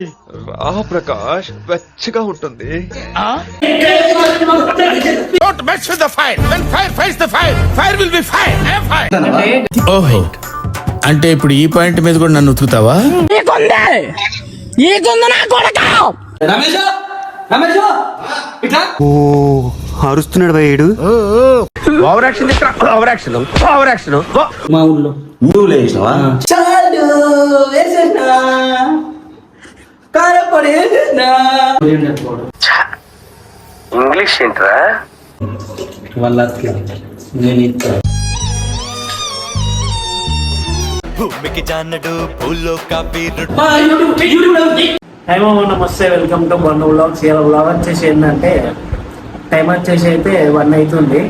రా ప్రకాష్ వెచ్చగా ఉంటుంది. fire. ఓహో. అంటే ఇప్పుడు ఈ పాయింట్ మీద కూడా నన్ను ఉతుకుతావా? ఓ అరుస్తున్నాడు భయ్యుడు over action over action over action మా ఊళ్ళో. చాలు వేసేసిన కారపడి ఇంగ్లీష్ ఏంట్రా? వాళ్ళ నేను ఇస్తా మా యూట్యూబ్ యూట్యూబ్లో ఉంది. Hello namaste. Welcome to one vlogs ఇలా వ్లాగ్ వచ్చేసి ఏంటంటే టైం వచ్చేసి అయితే వన్ అవుతుంది.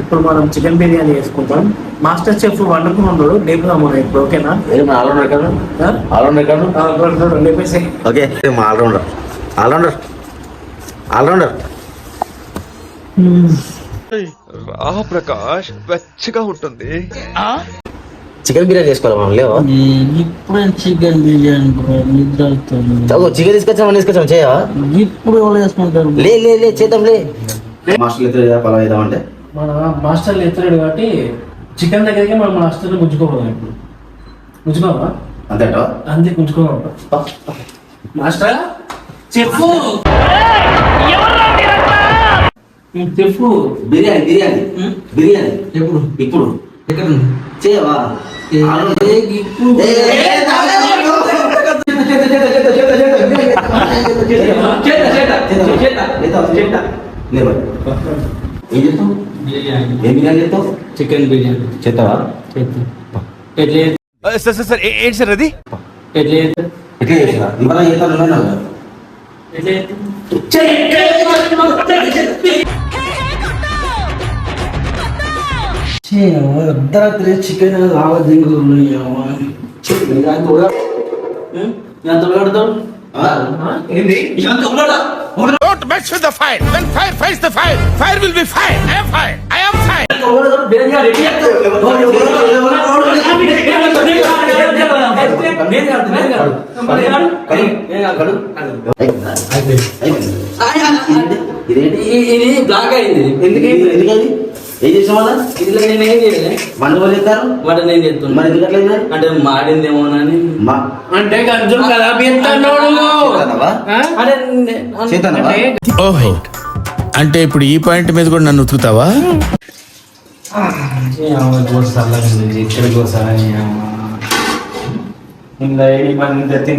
ఇప్పుడు మనం చికెన్ బిర్యానీ చేసుకుంటాం. మాస్టర్ చెఫ్ వండుకున్నాడు లేపుదాం మనం ఇప్పుడు ఓకేనా? ఆల్రౌండర్ కదా? ఆ? ఆల్రౌండర్ కదా? ఆ, చూడు, చూడు, లేపేసి. ఓకే మా ఆల్రౌండర్. ఆల్రౌండర్. ఆల్రౌండర్. రా ప్రకాష్ వెచ్చగా ఉంటుంది. చికెన్ బిర్యానీ చేసుకోవాలి మనం? లేవా? ఇప్పుడే చికెన్ బిర్యానీ నిద్ర చికెన్ తీసుకొచ్చామని తీసుకొచ్చాం చేయవా? ఇప్పుడు ఎవరు లే లే లే చేద్దాం లే. మాస్టర్ ఇద్దరు పలావ్ వేద్దాం అంటే మన మాస్టర్ ఎత్తాడు కాబట్టి చికెన్ దగ్గరికి మనం మాస్టర్ గుంజుకోవాలి ఇప్పుడు గుంజుకోవా అంతేటో అంతే గుంజుకోవాలి మాస్టర్ చెప్పు చెప్పు బిర్యానీ బిర్యానీ బిర్యానీ ఎప్పుడు ఇప్పుడు ఎక్కడ? చేయవా ఏ, చేస్తావు బిర్యానీ ఏం బిర్యానీ చేస్తావు చికెన్ బిర్యానీ చేస్తావా చేద్దాం. ఎట్లా చేద్దాం? సార్ సార్ సార్ ఏంటి సార్ అది ఎట్లా చేద్దాం? ఎట్లా చేసినా ఇవాళ చేస్తాను అన్నాను. ఎట్లా చేద్దాం? ఛీ, అర్ధరాత్రి చికెన్ లావాదేవీలు ఉన్నాయమ్మా. ఎంత ఉడక- ఉం? ఎంత ఉడకడతావు? ఏంది? ఎంత ఉడకడా? Don't mess with the fire. When fire fights the fire, fire will be fire. I am fire. I am ఇది బ్లాక్ అయింది ఎందుకు ఎందుకని ఏం ఇందులో నేను ఏం చేయలే మందు వాళ్ళు వాడు నేను చెప్తున్నా మరి ఎందుకు అట్లా అంటే మాడిందేమోనని మా అంటే కొంచెం కదా అంటే ఇప్పుడు ఈ పాయింట్ మీద కూడా నన్ను ఉతుకుతావా ఇక్కడ కోసాలని ఇంకా ఏడి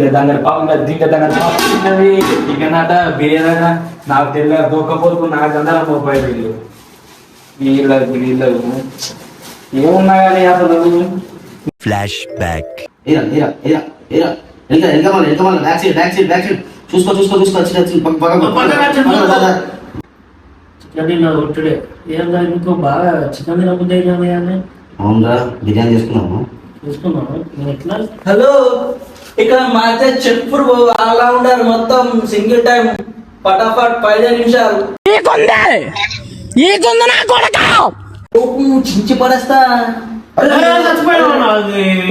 దాని పాపం తింటే దాని పాపం తిన్నది ఇక నాట బిర్యానీ నాకు తెలియదు దూకపోతు నాకు అందరం పోయి వీళ్ళు వీళ్ళకి వీళ్ళకు ఏమున్నా కానీ అసలు ఫ్లాష్ ఏరా, ఏరా, ఏరా. వెనక, వెనక మళ్ళీ, వెనక మళ్ళీ, back side, back side, back side. చూసుకో చూసుకో చూసుకో వచ్చి వచ్చిన పక్క పక్క పక్క పక్క వచ్చిన, పక్క పక్క. చికెన్ నా ఒట్టుడే ఏం కాదు ఇంకో బాగా చికెన్ తినబుద్ధి అయినా అని అవునరా బిర్యానీ చేసుకున్నాము చూసుకున్నాను నేను ఎట్లా? హలో ఇక్కడ మాతే చెప్పుడు అలా ఉండారు మొత్తం సింగిల్ టైం. పటాఫట్ పదిహేను నిమిషాలు. ఓపు, చించి పడేస్తా.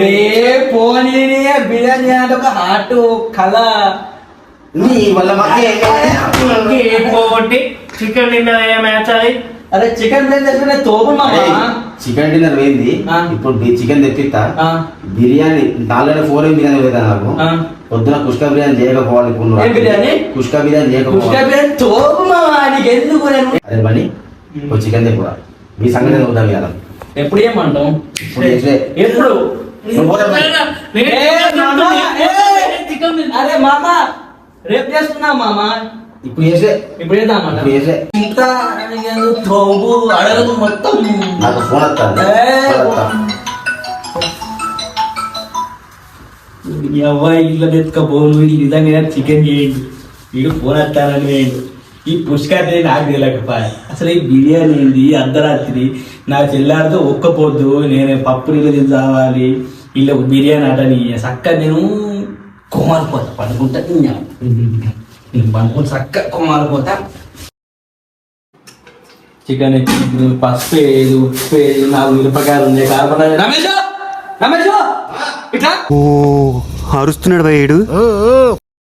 ఏ పోనీ బిర్యానీ అంటే ఒక హార్ట్ కళ. నీ వల్ల మాకే ఇంకోటి చికెన్ తిన్న ఏ మ్యాచ్ అది? అరే చికెన్ బిర్యానీ తెచ్చుకునే తోపు మామ? చికెన్ డిన్నర్ పోయింది. ఇప్పుడు చికెన్ తెప్పిస్తా. బిర్యానీ నాలుగు ఫోర్ ఏం బిర్యానీ లేదా నాకు. పొద్దున కుష్కా బిర్యానీ చేయకపోవాలి ఇప్పుడు బిర్యానీ? కుష్కా బిర్యానీ కుష్కా చేయకపోవాలి బిర్యానీ తోపు నీకు ఎందుకు అదే చికెన్ తెప్పురా మీ సంగతి అవుతాం ఇవాళ ఎప్పుడు ఏమంటాం ఎప్పుడు! అరే మామ రేపు చేస్తున్నా మామ? ఇప్పుడు చేసే. ఇప్పుడు చేద్దామట ఇప్పుడు చేసే. ఇంకా తోపు అడగదు మొత్తం. నాకు ఫోన్ నిజంగా చికెన్ చేయండి. వీడు ఫోన్ వస్తానని వేయండి. ఈ పుష్కర్ నాకు తెలియకపోయా అసలు ఈ బిర్యానీ ఏంది? అర్ధరాత్రి నా చెల్లారితో ఒక్కపోద్దు నేను పప్పు నీళ్ళు తిని రావాలి వీళ్ళకు బిర్యానీ అటని చక్క నేను కోమాలిపోతా పండుకుంటా నేను పండుకుంటా చక్క కోమాలిపోతా చికెన్ పసుపు వేయదు ఉప్పు వేయదు నాలుగు మిరపకాయలు ఉన్నాయి రమేష్ రమేష్ ఇట్లా ఓ అరుస్తున్నాడు భయ్యుడు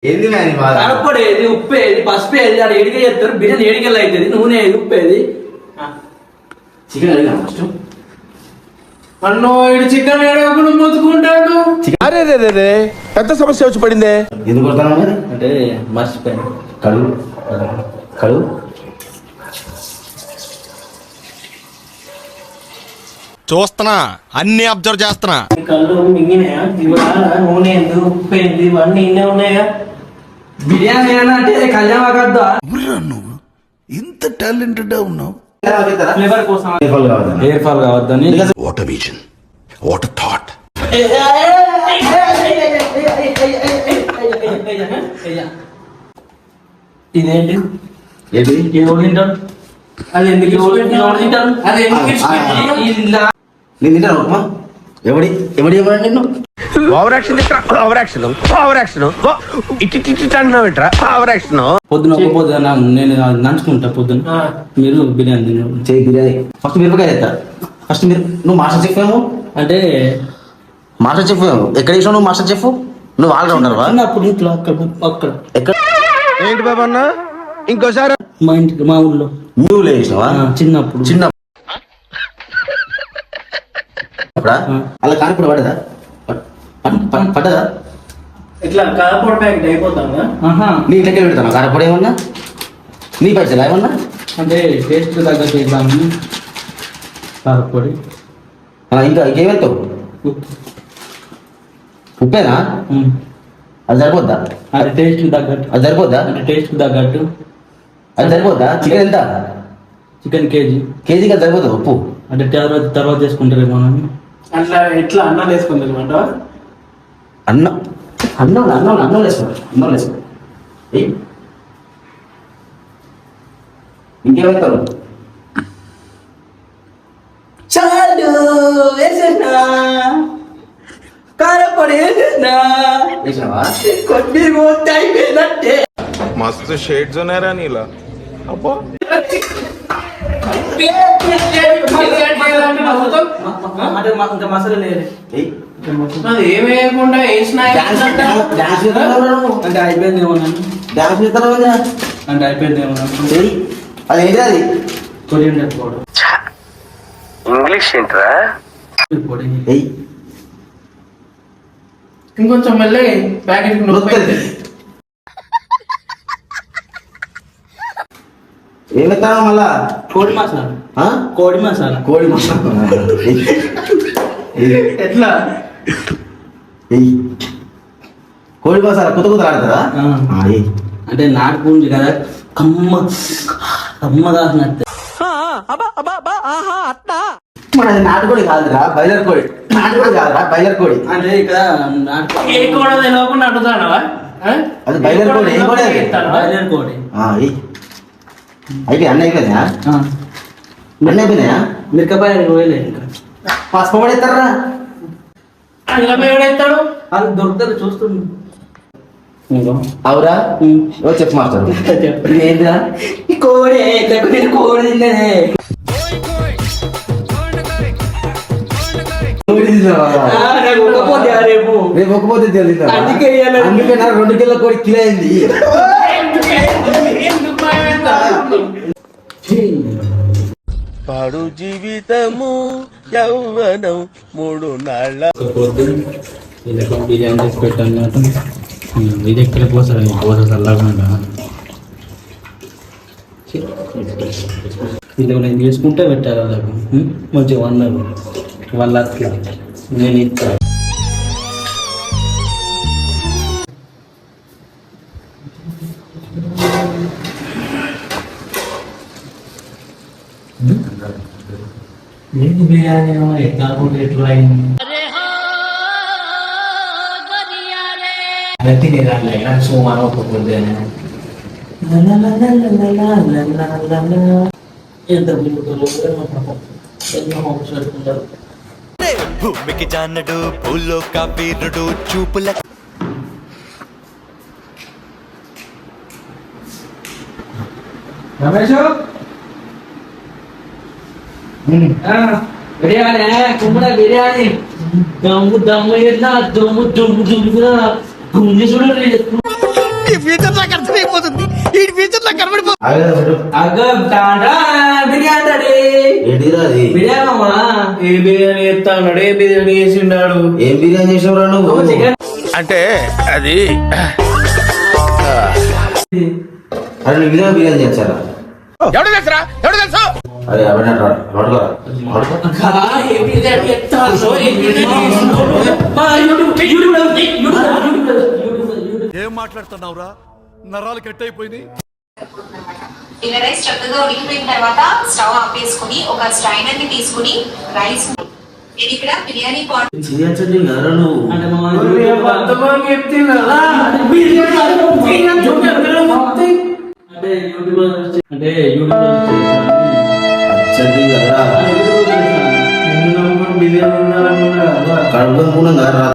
ఏంది కరపొడి ఏది ఉప్పు ఏది పసుపు ఏది అది ఎడిక చేస్తారు బిర్యానీ ఎడికలు అవుతుంది నూనె ఏది ఉప్పు ఏది చికెన్ అడిగా ఫస్ట్ అన్నో ఇడు చికెన్ ఏడప్పుడు మొత్తుకుంటాడు. అరే రే రే రే పెద్ద సమస్య వచ్చి పడిందే. ఎందుకు కొడతాను మరి? అంటే మర్చిపోయాను. కడుగు. చూస్తున్నా అన్ని అబ్జర్వ్ చేస్తున్నా. కళ్ళు మింగినాయా? ఇవాళ నూనె ఏంది ఉప్పు ఏంది ఇవన్నీ ఇన్నే ఉన్నాయా? బిర్యానీ అంటే కళ్యాణ ఇంత టాలెంటెడ్ ఉన్నావు. ఫ్లేవర్ కోసం Careful కావద్దు. హెయిర్ ఫాల్ కావద్దని వాట్ విజన్ వాట్ థాట్ ఇదేంటి ఏంటి ఎవరు తింటారు అది ఎందుకు ఎవరు ఇచ్చిపెట్టినావు? ఎవరు తింటారు అది ఎందుకు ఆ, ఆ, ఇచ్చిపెట్టినావు? ఈ- ఇలా నేను తింటాను ఉప్మా ఎవడి ఎవడి ఎవరు నిన్ను over action over action over action ఇట్టి ఇట్టి అంటున్నావు ఏంట్రా? ఓవర్ యాక్షన్ పొద్దున ఒక పొద్దున నేను నంచుకుంటా పొద్దున. మీరు బిర్యానీ తినండి చేయి బిర్యానీ. ఫస్ట్ మిరపకాయ ఫస్ట్ మీరు నువ్వు మాస్టర్ చెఫ్ ఏమో? అంటే మాస్టర్ చెఫ్ ఏమో? ఎక్కడ చేసావు నువ్వు మాస్టర్ చెఫ్? నువ్వు ఆల్ రౌండర్ వా? చిన్నప్పుడు ఇంట్లో అక్కడ అక్కడ. ఎక్కడ? ఏంటి బాబా అన్న? ఇంకోసారి. మా ఇంటికి మా ఊళ్ళో నువ్వు లేచినావా చిన్నప్పుడు. చిన్న అప్పుడా ఆ. అలా కానిప్పుడు పడదా పట్- పట్- పట్- పడ్డదా? ఇట్లా కారపొడి ప్యాకెట్ అయిపోతాగా ఆహా. నీ ఇంట్లోకి పెడతాను. కారపొడి ఏమన్నా? నీ పైసలు ఏమన్నా? అంటే టేస్ట్ తగ్గట్టు ఇద్దామని కారపొడి. ఇంకా ఇంకేం వెళ్తావు ఉప్పు. ఉప్పేనా. అది సరిపోద్దా? అది టేస్ట్ తగ్గట్టు. అది సరిపోద్దా? అంటే టేస్ట్ తగ్గట్టు. అది సరిపోద్దా? చికెన్ ఎంత? Chicken KG. కేజీకి అది సరిపోతుంది ఉప్పు? అంటే తర్వాత తర్వాత చేసుకుంటారేమో అని. అట్లా ఎట్లా అన్నం వేసుకుంది అనమాట అన్న. అన్నం అన్నం అన్నం వేసుకోండి అన్నం వేసుకోండి ఇంకేమవుతారు చాలు వేసేసా కారపొడి వేసేసా వేసినావా కొద్ది మూత అయిపోయిందంటే మస్తు షేడ్స్ ఉన్నాయరా నీలా. అబ్బో. అంటే లేదు. ఏయ్. అది ఏం వేయకుండా వేసినా. అంటే అయిపోయింది ఏమన్నా డాన్స్ చేస్తున్నావు కదా అంటే అయిపోయింది ఏమన్నా ఏయ్. అది? ఏంటి అది కొరియండర్ పౌడర్ ఇంగ్లీష్ ఏంట్రా? పొడి ఏయ్. ఇంకొంచెం మళ్ళీ ప్యాకెట్. ఏం మళ్ళా? కోడి మసాలా. ఆ? కోడి మసాలా. కోడి మసాలా. ఎట్లా. కోడి మసాలా కొత్త కొత్త ఆడతారా. అంటే నాటు పుంజు కదా కమ్మ కమ్మ కాసినట్టు మన అది నాటుకోడి కాదురా బయలర్ కోడి. నాటుకోడి కాదురా బయలర్ కోడి. అంటే ఇక్కడ నాటు ఏ కూడా తెలియకుండా అడుగుతానవా అది బయలర్ కోడి ఏం కోడి అది? బాయిలర్ కోడి. ఆ, ఏయ్. అయిపోయి అన్నీ అయిపోయినాయా ఆ. అన్నీ అయిపోయినాయా మిరపకాయ రోయలే ఇంకా. పసుపు పడేస్తారా ఎవడెత్తాడు? అది దొరుకుతుంది చూస్తుంది. అవురా. ఓ చెప్పు మాస్టర్. కోడి నేను తిన్నదే. రేపు రేపు. ఒక్కపోతే తెలియదు అందుకే. అందుకే నాకు రెండు కిలో కోడి కిలో అయింది. పాడు జీవితము యౌవనం మూడు నాళ్ళ. పొద్దు వీళ్ళకి బిర్యానీ చేసి పెట్టాను అన్నమాట ఇది ఎక్కడ పోసారు ఈ పోస చల్లగా వీళ్ళు నేను చేసుకుంటే పెట్టారు వాళ్ళకు. మంచిగా అన్నారు వాళ్ళ అట్లా నేను ఇస్తా ఏంటి బిర్యానీ ఎట్లా అనుకుంటే ఎట్లా అయింది అలా తినేదాన్ని అయినా సోమవారం ఒక్కపోతే ఎంత బిల్లులు ఎన్నో హోమ్స్ పెట్టుకుంటారు భూమికి జానడు భూలోక వీరుడు చూపుల రమేష్ బిర్యానీ కుమ్మడ బిర్యానీ. దమ్ము దమ్ము ఎట్లా? దమ్ము దుమ్ము దుమ్ముగా గుంజి చూడండి ఫ్యూచర్ నాకు అర్థమైపోతుంది. ఈ ఫ్యూచర్ నాకు కనబడిపోతుంది ఆగదా చూడు అగ్గం టాటా బిర్యానీ డాడీ ఏంటిరా అది? బిర్యానీ మామా? ఏ బిర్యానీ ఉన్నాడు ఏ బిర్యానీ చేసిండాడు? ఏం బిర్యానీ నువ్వు? అంటే అది అరే నువ్వు ఇదే బిర్యానీ చేస్తారా? ఎవడు తెలుసురా? ఎవడు తెలుసు? ఏ మాట్లాడుతున్నావురా? నరాలు కట్ అయిపోయినాయి ఇలా రైస్ చక్కగా ఉడికిపోయిన తర్వాత స్టవ్ ఆపేసుకుని ఒక స్ట్రైనర్ని తీసుకుని రైస్ నేను ఇక్కడ బిర్యానీ పాట్ అంటే అంటే యూట్యూబ్ అంటే యూట్యూబ్ అచ్చండి కదరా బిర్యానీ తినాలనుకున్నా కదా కడుపు కూడా కదరా